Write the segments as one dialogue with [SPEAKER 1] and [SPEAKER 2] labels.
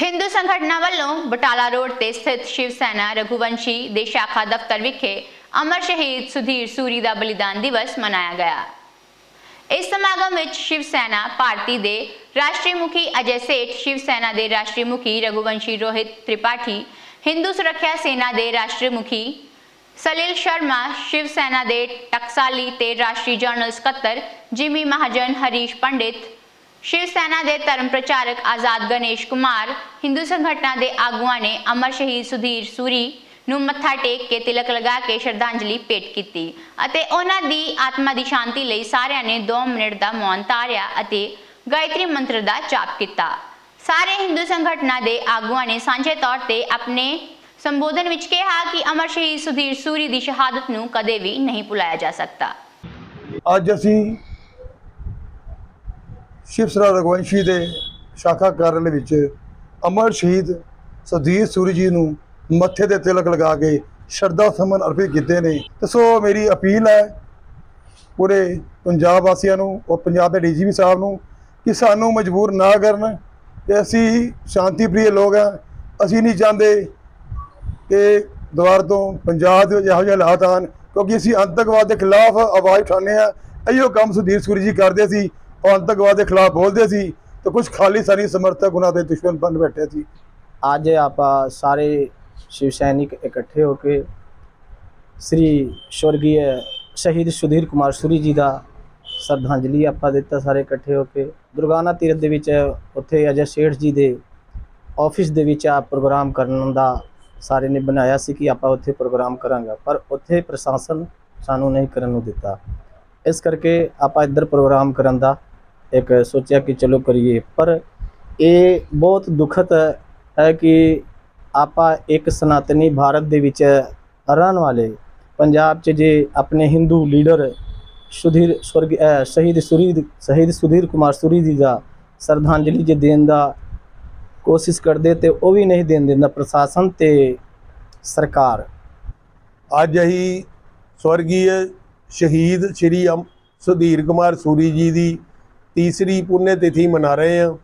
[SPEAKER 1] ਹਿੰਦੂ ਸੰਗਠਨਾਂ ਵੱਲੋਂ ਬਟਾਲਾ ਰੋਡ ਤੇ ਸਥਿਤ ਸ਼ਿਵ ਸੈਨਾ ਰਘੁਵੰਸ਼ੀ ਦੇ ਸ਼ਾਖਾ ਦਫ਼ਤਰ ਵਿਖੇ ਅਮਰ ਸ਼ਹੀਦ ਸੁਧੀਰ ਸੂਰੀ ਦਾ ਬਲੀਦਾਨ ਦਿਵਸ ਮਨਾਇਆ ਗਿਆ। ਇਸ ਸਮਾਗਮ ਵਿੱਚ ਸ਼ਿਵ ਸੈਨਾ ਭਾਰਤੀ ਦੇ ਰਾਸ਼ਟਰੀ ਮੁਖੀ ਅਜੇ ਸੇਠ, ਸ਼ਿਵ ਸੈਨਾ ਦੇ ਰਾਸ਼ਟਰੀ ਮੁਖੀ ਰਘੁਵੰਸ਼ੀ ਰੋਹਿਤ ਤ੍ਰਿਪਾਠੀ, ਹਿੰਦੂ ਸੁਰੱਖਿਆ ਸੈਨਾ ਦੇ ਰਾਸ਼ਟਰੀ ਮੁਖੀ ਸਲਿਲ ਸ਼ਰਮਾ, ਸ਼ਿਵ ਸੈਨਾ ਦੇ ਟਕਸਾਲੀ ਤੇ ਰਾਸ਼ਟਰੀ ਜਨਰਲ ਸਕੱਤਰ ਜਿਮੀ ਮਹਾਜਨ ਹਰੀਸ਼ ਪੰਡਿਤ ਸ਼ਿਵ ਸੈਨਾ ਦੇ ਧਰਮ ਪ੍ਰਚਾਰਕ ਆਜ਼ਾਦ ਗਣੇਸ਼ ਕੁਮਾਰ ਹਿੰਦੂ ਸੰਗਠਨਾਂ ਦੇ ਆਗੂਆਂ ਨੇ ਅਮਰ ਸ਼ਹੀਦ ਸੁਧੀਰ ਸੂਰੀ ਨੂੰ ਮੱਥਾ ਟੇਕ ਕੇ ਤਿਲਕ ਲਗਾ ਕੇ ਸ਼ਰਧਾਂਜਲੀ ਭੇਟ ਕੀਤੀ ਅਤੇ ਉਹਨਾਂ ਦੀ ਆਤਮਾ ਦੀ ਸ਼ਾਂਤੀ ਲਈ ਸਾਰਿਆਂ ਨੇ 2 ਮਿੰਟ ਦਾ ਮੌਨ ਧਾਰਿਆ ਅਤੇ ਗਾਇਤਰੀ ਮੰਤਰ ਦਾ ਜਾਪ ਕੀਤਾ। ਸਾਰੇ ਹਿੰਦੂ ਸੰਗਠਨਾਂ ਦੇ ਆਗੂਆਂ ਨੇ ਸਾਂਝੇ ਤੌਰ ਤੇ ਆਪਣੇ ਸੰਬੋਧਨ ਵਿੱਚ ਕਿਹਾ ਕਿ ਅਮਰ ਸ਼ਹੀਦ ਸੁਧੀਰ ਸੂਰੀ ਦੀ ਸ਼ਹਾਦਤ ਨੂੰ ਕਦੇ ਵੀ ਨਹੀਂ ਭੁਲਾਇਆ ਜਾ ਸਕਦਾ।
[SPEAKER 2] ਅੱਜ ਅਸੀਂ ਸ਼ਿਵ ਸਰਾ ਰਘੁਵੰਸ਼ੀ ਦੇ ਸ਼ਾਖਾ ਕਾਰਜ ਵਿੱਚ ਅਮਰ ਸ਼ਹੀਦ ਸੁਧੀਰ ਸੂਰੀ ਜੀ ਨੂੰ ਮੱਥੇ ਤੇ ਤਿਲਕ ਲਗਾ ਕੇ ਸ਼ਰਧਾ ਸਮਨ ਅਰਪਿਤ ਕੀਤੇ ਨੇ। ਤੇ ਸੋ ਮੇਰੀ ਅਪੀਲ ਹੈ ਪੂਰੇ ਪੰਜਾਬ ਵਾਸੀਆਂ ਨੂੰ ਔਰ ਪੰਜਾਬ ਦੇ ਡੀਜੀਪੀ ਸਾਹਿਬ ਨੂੰ ਕਿ ਸਾਨੂੰ ਮਜਬੂਰ ਨਾ ਕਰਨ। ਕਿ ਅਸੀਂ ਸ਼ਾਂਤੀ ਪ੍ਰਿਯ ਲੋਕ ਹਾਂ। ਅਸੀਂ ਨਹੀਂ ਚਾਹੁੰਦੇ ਕਿ ਦੁਬਾਰਾ ਤੋਂ ਪੰਜਾਬ ਦੇ ਵਿੱਚ ਇਹੋ ਜਿਹੇ ਹਾਲਾਤ ਆਉਣ। ਕਿਉਂਕਿ ਅਸੀਂ ਅੰਤਕਵਾਦ ਦੇ ਖਿਲਾਫ ਆਵਾਜ਼ ਉਠਾਉਂਦੇ ਆ ਇਹੋ ਕੰਮ ਸੁਧੀਰ ਸੂਰੀ ਜੀ ਕਰਦੇ ਸੀ। ਉਹ ਅੰਤਕਵਾਦ ਦੇ ਖਿਲਾਫ ਬੋਲਦੇ ਸੀ ਤੇ ਕੁਝ ਖਾਲਿਸਤਾਨੀ ਸਮਰਥਕ ਉਹਨਾਂ ਦੇ ਦੁਸ਼ਮਣ ਬਣ ਬੈਠੇ ਸੀ।
[SPEAKER 3] ਅੱਜ ਆਪਾਂ ਸਾਰੇ ਸ਼ਿਵ ਸੈਨਿਕ ਇਕੱਠੇ ਹੋ ਕੇ ਸ੍ਰੀ ਸਵਰਗੀ ਸ਼ਹੀਦ ਸੁਧੀਰ ਕੁਮਾਰ ਸੂਰੀ ਜੀ ਦਾ ਸ਼ਰਧਾਂਜਲੀ ਆਪਾਂ ਦਿੱਤਾ ਸਾਰੇ ਇਕੱਠੇ ਹੋ ਕੇ। ਦੁਰਗਾਨਾ ਤੀਰਥ ਦੇ ਵਿੱਚ ਉੱਥੇ ਅਜੇ ਸੇਠ ਜੀ ਦੇ ਆਫਿਸ ਦੇ ਵਿੱਚ ਆ ਪ੍ਰੋਗਰਾਮ ਕਰਨ ਦਾ ਸਾਰੇ ਨੇ ਬਣਾਇਆ ਸੀ ਕਿ ਆਪਾਂ ਉੱਥੇ ਪ੍ਰੋਗਰਾਮ ਕਰਾਂਗਾ, ਪਰ ਉੱਥੇ ਪ੍ਰਸ਼ਾਸਨ ਸਾਨੂੰ ਨਹੀਂ ਕਰਨ ਨੂੰ ਦਿੱਤਾ। ਇਸ ਕਰਕੇ ਆਪਾਂ ਇੱਧਰ ਪ੍ਰੋਗਰਾਮ ਕਰਨ ਦਾ ਇੱਕ ਸੋਚਿਆ ਕਿ ਚਲੋ ਕਰੀਏ, ਪਰ ਇਹ ਬਹੁਤ ਦੁਖਦ ਹੈ ਕਿ ਆਪਾਂ ਇੱਕ ਸਨਾਤਨੀ ਭਾਰਤ ਦੇ ਵਿੱਚ ਰਹਿਣ ਵਾਲੇ ਪੰਜਾਬ 'ਚ ਜੇ ਆਪਣੇ ਹਿੰਦੂ ਲੀਡਰ ਸੁਧੀਰ ਸਵਰਗ ਸ਼ਹੀਦ ਸੁਰੀ ਸ਼ਹੀਦ ਸੁਧੀਰ ਕੁਮਾਰ ਸੂਰੀ ਜੀ ਦਾ ਸ਼ਰਧਾਂਜਲੀ ਜੇ ਦੇਣ ਦਾ ਕੋਸ਼ਿਸ਼ ਕਰਦੇ ਤੇ ਉਹ ਵੀ ਨਹੀਂ ਦੇਣ ਦਿੰਦਾ ਪ੍ਰਸ਼ਾਸਨ ਤੇ ਸਰਕਾਰ।
[SPEAKER 4] ਅੱਜ ਅਸੀਂ ਸਵਰਗੀ ਸ਼ਹੀਦ ਸ਼੍ਰੀ ਅਮ- ਸੁਧੀਰ ਕੁਮਾਰ ਸੂਰੀ ਜੀ ਦੀ ਤੀਸਰੀ ਪੁੰਨਿਆ ਤਿਥੀ ਮਨਾ ਰਹੇ ਹਾਂ।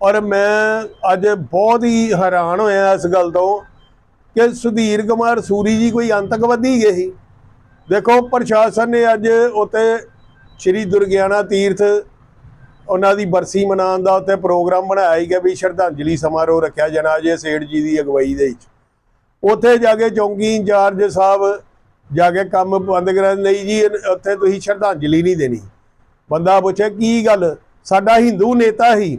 [SPEAKER 4] ਔਰ ਮੈਂ ਅੱਜ ਬਹੁਤ ਹੀ ਹੈਰਾਨ ਹੋਇਆ ਇਸ ਗੱਲ ਤੋਂ ਕਿ ਸੁਧੀਰ ਕੁਮਾਰ ਸੂਰੀ ਜੀ ਕੋਈ ਅੰਤਕਵਾਦੀ ਗਏ ਸੀ। ਦੇਖੋ, ਪ੍ਰਸ਼ਾਸਨ ਨੇ ਅੱਜ ਉੱਤੇ ਸ਼੍ਰੀ ਦੁਰਗਿਆਨਾ ਤੀਰਥ ਉਹਨਾਂ ਦੀ ਬਰਸੀ ਮਨਾਉਣ ਦਾ ਉੱਤੇ ਪ੍ਰੋਗਰਾਮ ਬਣਾਇਆ ਹੀ ਗਿਆ ਵੀ ਸ਼ਰਧਾਂਜਲੀ ਸਮਾਰੋਹ ਰੱਖਿਆ ਜਾਣਾ ਅਜੇ ਸੇਠ ਜੀ ਦੀ ਅਗਵਾਈ ਦੇ ਵਿੱਚ। ਉੱਥੇ ਜਾ ਕੇ ਚੌਂਕੀ ਇੰਚਾਰਜ ਸਾਹਿਬ ਜਾ ਕੇ ਕੰਮ ਬੰਦ ਕਰਨ ਲਈ ਜੀ, ਉੱਥੇ ਤੁਸੀਂ ਸ਼ਰਧਾਂਜਲੀ ਨਹੀਂ ਦੇਣੀ। ਬੰਦਾ ਪੁੱਛੇ ਕੀ ਗੱਲ? ਸਾਡਾ ਹਿੰਦੂ ਨੇਤਾ ਹੀ।